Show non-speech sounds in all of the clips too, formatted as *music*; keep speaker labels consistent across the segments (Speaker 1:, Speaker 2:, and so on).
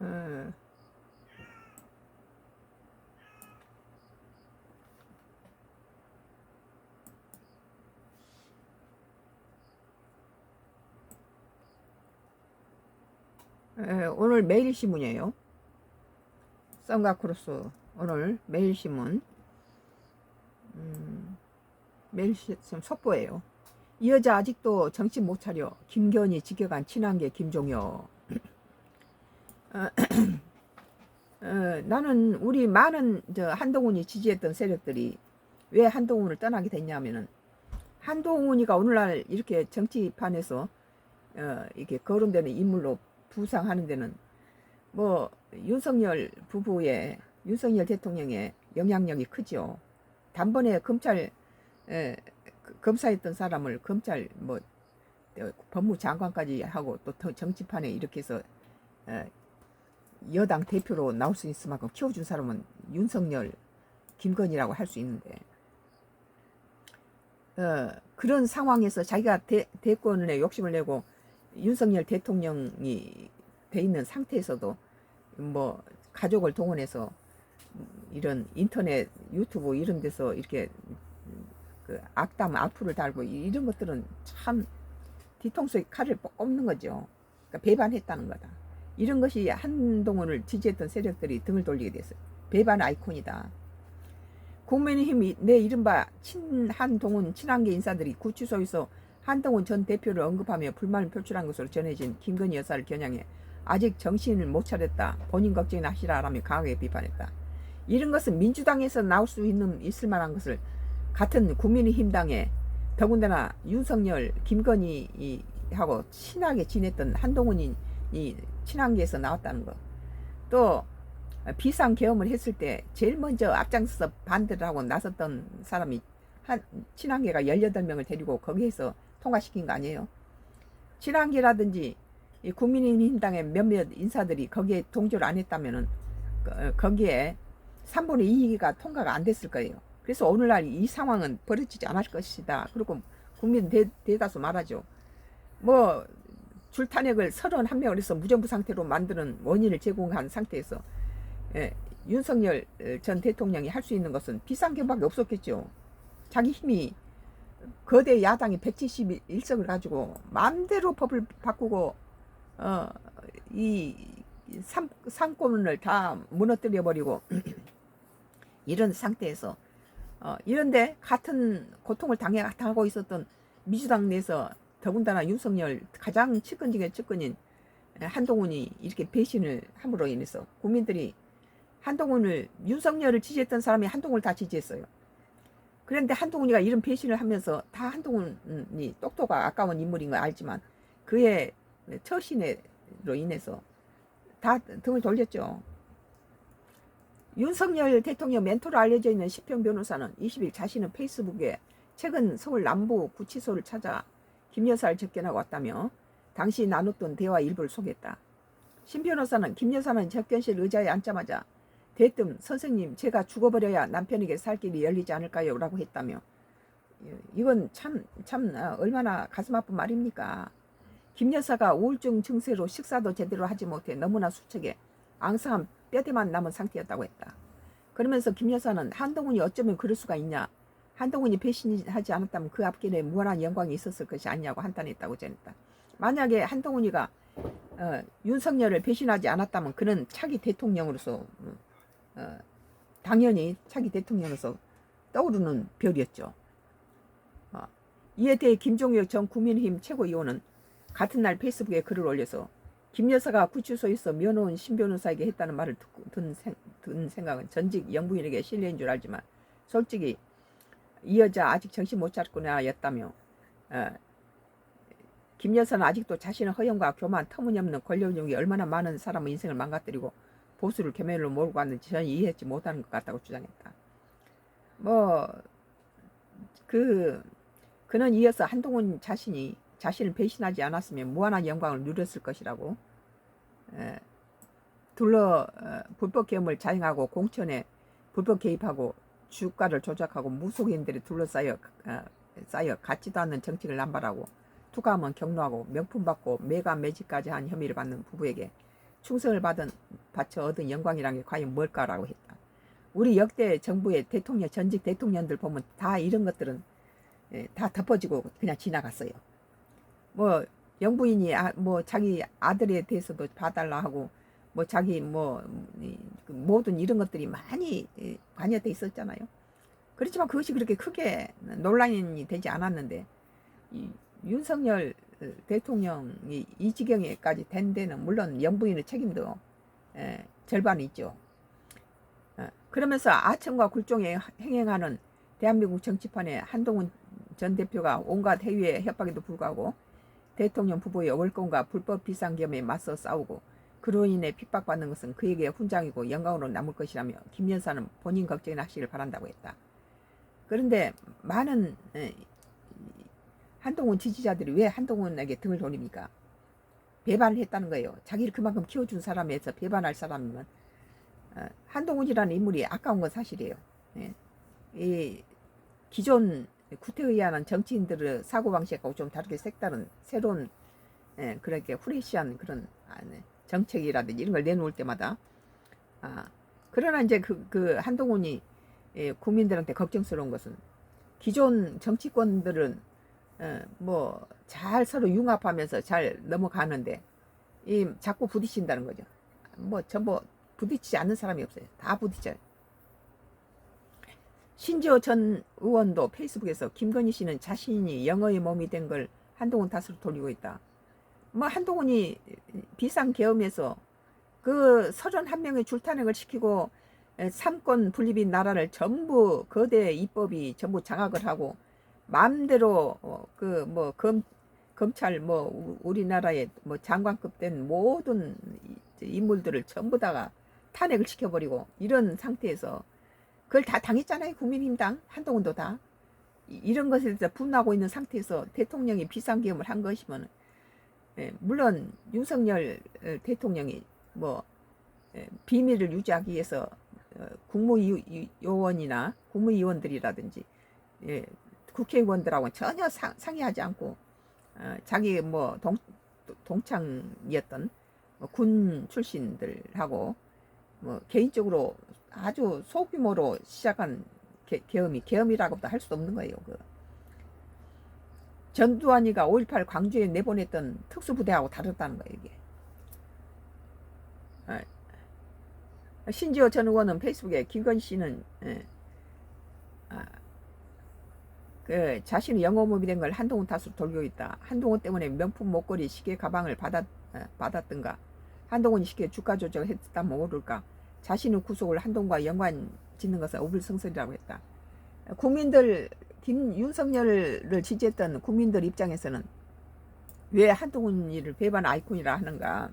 Speaker 1: 어, 에, 오늘 매일신문이에요. 썬가크로스 오늘 매일신문 음, 매일신문 속보예요. 이 여자 아직도 정신 못 차려. 김견이 지켜간 친한계 김종혁. 어, *clears throat* 어, 나는 우리 많은 저 한동훈이 지지했던 세력들이 왜 한동훈을 떠나게 됐냐면은 한동훈이가 오늘날 이렇게 정치판에서 어, 이렇게 거론되는 인물로 부상하는 데는 뭐 윤석열 부부의 윤석열 대통령의 영향력이 크죠. 단번에 검찰 에, 그 검사했던 사람을 검찰 뭐 어, 법무장관까지 하고 또더 정치판에 이렇게 해서 에, 여당 대표로 나올 수 있을 만큼 키워준 사람은 윤석열, 김건희라고 할 수 있는데 어, 그런 상황에서 자기가 대, 대권에 욕심을 내고 윤석열 대통령이 돼 있는 상태에서도 뭐 가족을 동원해서 이런 인터넷 유튜브 이런 데서 이렇게 그 악담 악플을 달고 이런 것들은 참 뒤통수에 칼을 꼽는 거죠. 그러니까 배반했다는 거다. 이런 것이 한동훈을 지지했던 세력들이 등을 돌리게 됐어요. 배반 아이콘이다. 국민의힘이 내 이른바 친한동훈 친한계 인사들이 구치소에서 한동훈 전 대표를 언급하며 불만을 표출한 것으로 전해진 김건희 여사를 겨냥해 아직 정신을 못 차렸다. 본인 걱정이나 하시라라며 강하게 비판했다. 이런 것은 민주당에서 나올 수 있는 있을 만한 것을 같은 국민의힘당에 더군다나 윤석열, 김건희하고 친하게 지냈던 한동훈이 이 친한계에서 나왔다는 거. 또 비상 계엄을 했을 때 제일 먼저 앞장서서 반대를 하고 나섰던 사람이 한 친한계가 18명을 데리고 거기에서 통과시킨 거 아니에요? 친한계라든지 이 국민의힘당의 몇몇 인사들이 거기에 동조를 안 했다면은 거- 거기에 3분의 2가 통과가 안 됐을 거예요. 그래서 오늘날 이 상황은 벌어지지 않을 것이다. 그리고 국민 대, 대다수 말하죠. 뭐 줄탄핵을 31명을 해서 무정부 상태로 만드는 원인을 제공한 상태에서 예, 윤석열 전 대통령이 할 수 있는 것은 비상계밖에 없었겠죠. 자기 힘이 거대 야당이 171석을 가지고 마음대로 법을 바꾸고 어, 이 상, 상권을 다 무너뜨려 버리고 *clears throat* 이런 상태에서 어, 이런데 같은 고통을 당해 당하고 있었던 민주당 내에서 더군다나 윤석열 가장 측근 중에 측근인 한동훈이 이렇게 배신을 함으로 인해서 국민들이 한동훈을 윤석열을 지지했던 사람이 한동훈을 다 지지했어요. 그런데 한동훈이가 이런 배신을 하면서 다 한동훈이 똑똑하 아까운 인물인 걸 알지만 그의 처신으로 인해서 다 등을 돌렸죠. 윤석열 대통령 멘토로 알려져 있는 시평 변호사는 20일 자신은 페이스북에 최근 서울 남부 구치소를 찾아 김 여사를 접견하고 왔다며 당시 나눴던 대화 일부를 소개했다. 신 변호사는 김 여사는 접견실 의자에 앉자마자 대뜸 선생님 제가 죽어버려야 남편에게 살 길이 열리지 않을까요? 라고 했다며 이건 참, 참 어, 얼마나 가슴 아픈 말입니까? 김 여사가 우울증 증세로 식사도 제대로 하지 못해 너무나 수척해 앙상한 뼈대만 남은 상태였다고 했다. 그러면서 김 여사는 한동훈이 어쩌면 그럴 수가 있냐? 한동훈이 배신하지 않았다면 그 앞길에 무한한 영광이 있었을 것이 아니냐고 한탄했다고 전했다. 만약에 한동훈이가 어, 윤석열을 배신하지 않았다면 그는 차기 대통령으로서 어, 당연히 차기 대통령으로서 떠오르는 별이었죠. 어, 이에 대해 김종혁 전 국민의힘 최고위원은 같은 날 페이스북에 글을 올려서 김 여사가 구치소에서 면허원 신 변호사에게 했다는 말을 듣고 든, 생, 든 생각은 전직 영부인에게 실례인 줄 알지만 솔직히 이 여자 아직 정신 못 차렸구나 였다며 어, 김 여사는 아직도 자신의 허영과 교만 터무니없는 권력욕이 얼마나 많은 사람의 인생을 망가뜨리고 보수를 개면으로 몰고 갔는지 전혀 이해하지 못하는 것 같다고 주장했다. 뭐 그 그는 이어서 한동훈 자신이 자신을 배신하지 않았으면 무한한 영광을 누렸을 것이라고 에, 둘러 어, 불법 계엄을 자행하고 공천에 불법 개입하고 주가를 조작하고 무속인들이 둘러싸여 어, 쌓여 같지도 않는 정치를 남발하고 투가하면 경로하고 명품 받고 매가 매직까지 한 혐의를 받는 부부에게 충성을 받은 바쳐 얻은 영광이라는 게 과연 뭘까라고 했다. 우리 역대 정부의 대통령 전직 대통령들 보면 다 이런 것들은 예, 다 덮어지고 그냥 지나갔어요. 뭐 영부인이 아, 뭐 자기 아들에 대해서도 봐달라 하고 뭐 자기 뭐 이, 그 모든 이런 것들이 많이 예, 관여돼 있었잖아요. 그렇지만 그것이 그렇게 크게 논란이 되지 않았는데 이 윤석열 대통령이 이 지경에까지 된 데는 물론 영부인의 책임도 예, 절반 있죠. 어, 그러면서 아청과 굴종에 행행하는 대한민국 정치판에 한동훈 전 대표가 온갖 해외 협박에도 불구하고 대통령 부부의 월권과 불법 비상겸에 맞서 싸우고 그로 인해 핍박받는 것은 그에게 훈장이고 영광으로 남을 것이라며 김 여사는 본인 걱정이 하시길 바란다고 했다. 그런데 많은 에, 한동훈 지지자들이 왜 한동훈에게 등을 돌립니까? 배반을 했다는 거예요. 자기를 그만큼 키워준 사람에서 배반할 사람이면 어, 한동훈이라는 인물이 아까운 건 사실이에요. 예. 이 기존 구태의하는 정치인들의 사고방식하고 좀 다르게 색다른 새로운 예, 그렇게 후레시한 그런 아, 네, 정책이라든지 이런 걸 내놓을 때마다 아, 그러나 이제 그, 그 한동훈이 예, 국민들한테 걱정스러운 것은 기존 정치권들은 어, 뭐잘 서로 융합하면서 잘 넘어가는데 이 자꾸 부딪힌다는 거죠. 뭐 전부 부딪히지 않는 사람이 없어요. 다 부딪혀요. 신지호 전 의원도 페이스북에서 김건희 씨는 자신이 영어의 몸이 된 걸 한동훈 탓으로 돌리고 있다. 뭐 한동훈이 비상 계엄에서 그 31명의 줄탄핵을 시키고 삼권 분립인 나라를 전부 거대 입법이 전부 장악을 하고 마음대로 그 뭐 검 검찰 뭐 우리나라의 뭐 장관급 된 모든 인물들을 전부 다가 탄핵을 시켜버리고 이런 상태에서 그걸 다 당했잖아요. 국민힘당 한동훈도 다 이런 것에 대해서 분하고 있는 상태에서 대통령이 비상계엄을 한 것이면 예, 물론 윤석열 어, 대통령이 뭐 예, 비밀을 유지하기 위해서 어, 국무요원이나 국무위원들이라든지 예, 국회의원들하고 전혀 상, 상의하지 않고 어, 자기 뭐 동, 동창이었던 뭐군 출신들하고 뭐 개인적으로 아주 소규모로 시작한 개, 계엄이 계엄이라고도 할 수도 없는 거예요. 그 전두환이가 5.18 광주에 내보냈던 특수부대하고 다르다는 거예요, 이게. 아, 신지호 전 의원은 페이스북에 김건 씨는 예, 아, 그 자신의 영어 몸이 된걸 한동훈 탓으로 돌고 있다. 한동훈 때문에 명품 목걸이, 시계, 가방을 받았, 어, 받았던가. 한동훈이 시계 주가 조정을 했다 모를까. 자신의 구속을 한동과 연관 짓는 것은 오불성설이라고 했다. 국민들 김 윤석열을 지지했던 국민들 입장에서는 왜 한동훈이를 배반 아이콘이라 하는가?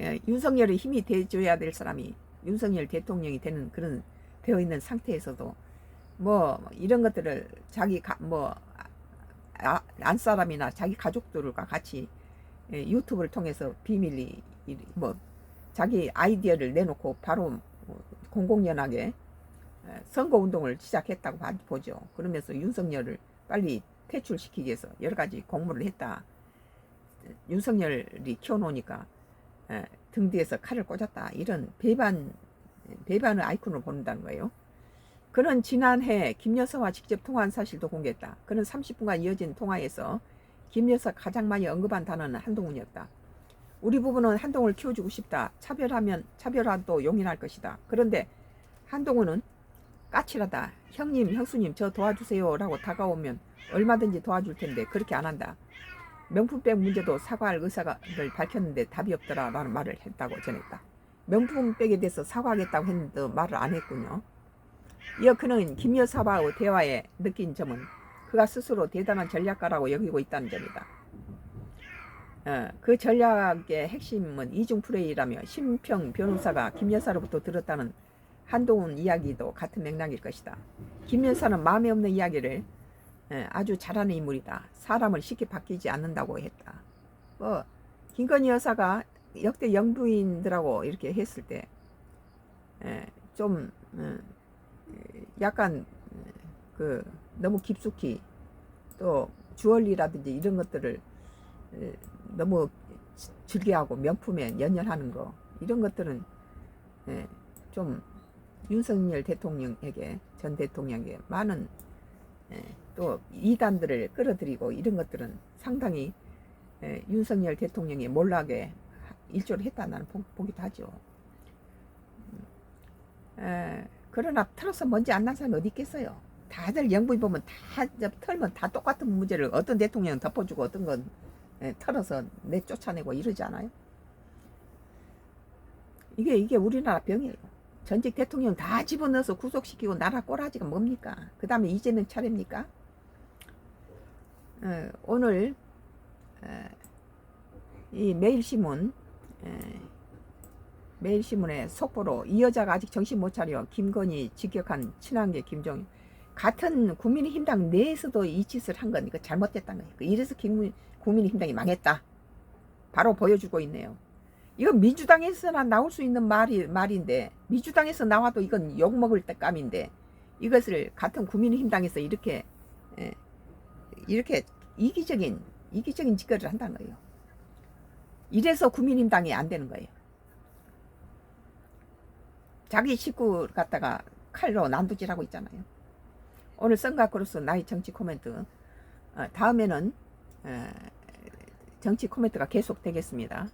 Speaker 1: 예, 윤석열의 힘이 돼줘야 될 사람이 윤석열 대통령이 되는 그런 되어 있는 상태에서도 뭐 이런 것들을 자기 가, 뭐 아, 안 사람이나 자기 가족들과 같이 예, 유튜브를 통해서 비밀리 뭐 자기 아이디어를 내놓고 바로 공공연하게 선거 운동을 시작했다고 보죠. 그러면서 윤석열을 빨리 퇴출시키기 위해서 여러 가지 공모를 했다. 윤석열이 키워놓으니까 등 뒤에서 칼을 꽂았다. 이런 배반, 배반의 아이콘으로 보는다는 거예요. 그는 지난해 김 여사와 직접 통화한 사실도 공개했다. 그는 30분간 이어진 통화에서 김 여사 가장 많이 언급한 단어는 한동훈이었다. 우리 부부는 한동훈을 키워주고 싶다. 차별하면 차별화도 용인할 것이다. 그런데 한동훈은 까칠하다. 형님, 형수님, 저 도와주세요. 라고 다가오면 얼마든지 도와줄 텐데 그렇게 안 한다. 명품백 문제도 사과할 의사를 밝혔는데 답이 없더라. 라는 말을 했다고 전했다. 명품백에 대해서 사과하겠다고 했는데 말을 안 했군요. 이어 그는 김 여사와의 대화에 느낀 점은 그가 스스로 대단한 전략가라고 여기고 있다는 점이다. 어, 그 전략의 핵심은 이중플레이라며 심평 변호사가 김 여사로부터 들었다는 한동훈 이야기도 같은 맥락일 것이다. 김 여사는 마음에 없는 이야기를 예, 아주 잘하는 인물이다. 사람을 쉽게 바뀌지 않는다고 했다. 뭐 김건희 여사가 역대 영부인들하고 이렇게 했을 때좀 예, 어, 약간 그 너무 깊숙이 또 주얼리라든지 이런 것들을 너무 즐겨하고 명품에 연연하는 거 이런 것들은 예, 좀 윤석열 대통령에게 전 대통령에게 많은 예, 또 이단들을 끌어들이고 이런 것들은 상당히 예, 윤석열 대통령이 몰락에 일조를 했다 나는 보, 보기도 하죠. 음, 에, 그러나 털어서 먼지 안 난 사람이 어디 있겠어요. 다들 영부인 보면 다 털면 다 똑같은 문제를 어떤 대통령은 덮어주고 어떤 건 예, 털어서 내 쫓아내고 이러지 않아요? 이게 이게 우리나라 병이에요. 전직 대통령 다 집어넣어서 구속시키고 나라 꼬라지가 뭡니까? 그 다음에 이재명 차례입니까? 어, 오늘 어, 이 매일신문 에, 매일신문의 속보로 이 여자가 아직 정신 못 차려 김건희 직격한 친한계 김종인 같은 국민의힘당 내에서도 이 짓을 한 건 이거 잘못됐다는 거예요. 이래서 김, 국민의힘당이 망했다. 바로 보여주고 있네요. 이건 민주당에서나 나올 수 있는 말이 말인데 민주당에서 나와도 이건 욕 먹을 때감인데 이것을 같은 국민의힘당에서 이렇게 예, 이렇게 이기적인 이기적인 짓거리를 한다는 거예요. 이래서 국민의힘당이 안 되는 거예요. 자기 식구 갖다가 칼로 난두질하고 있잖아요. 오늘 썬가크로스 나의 정치 코멘트 어, 다음에는 어, 정치 코멘트가 계속 되겠습니다.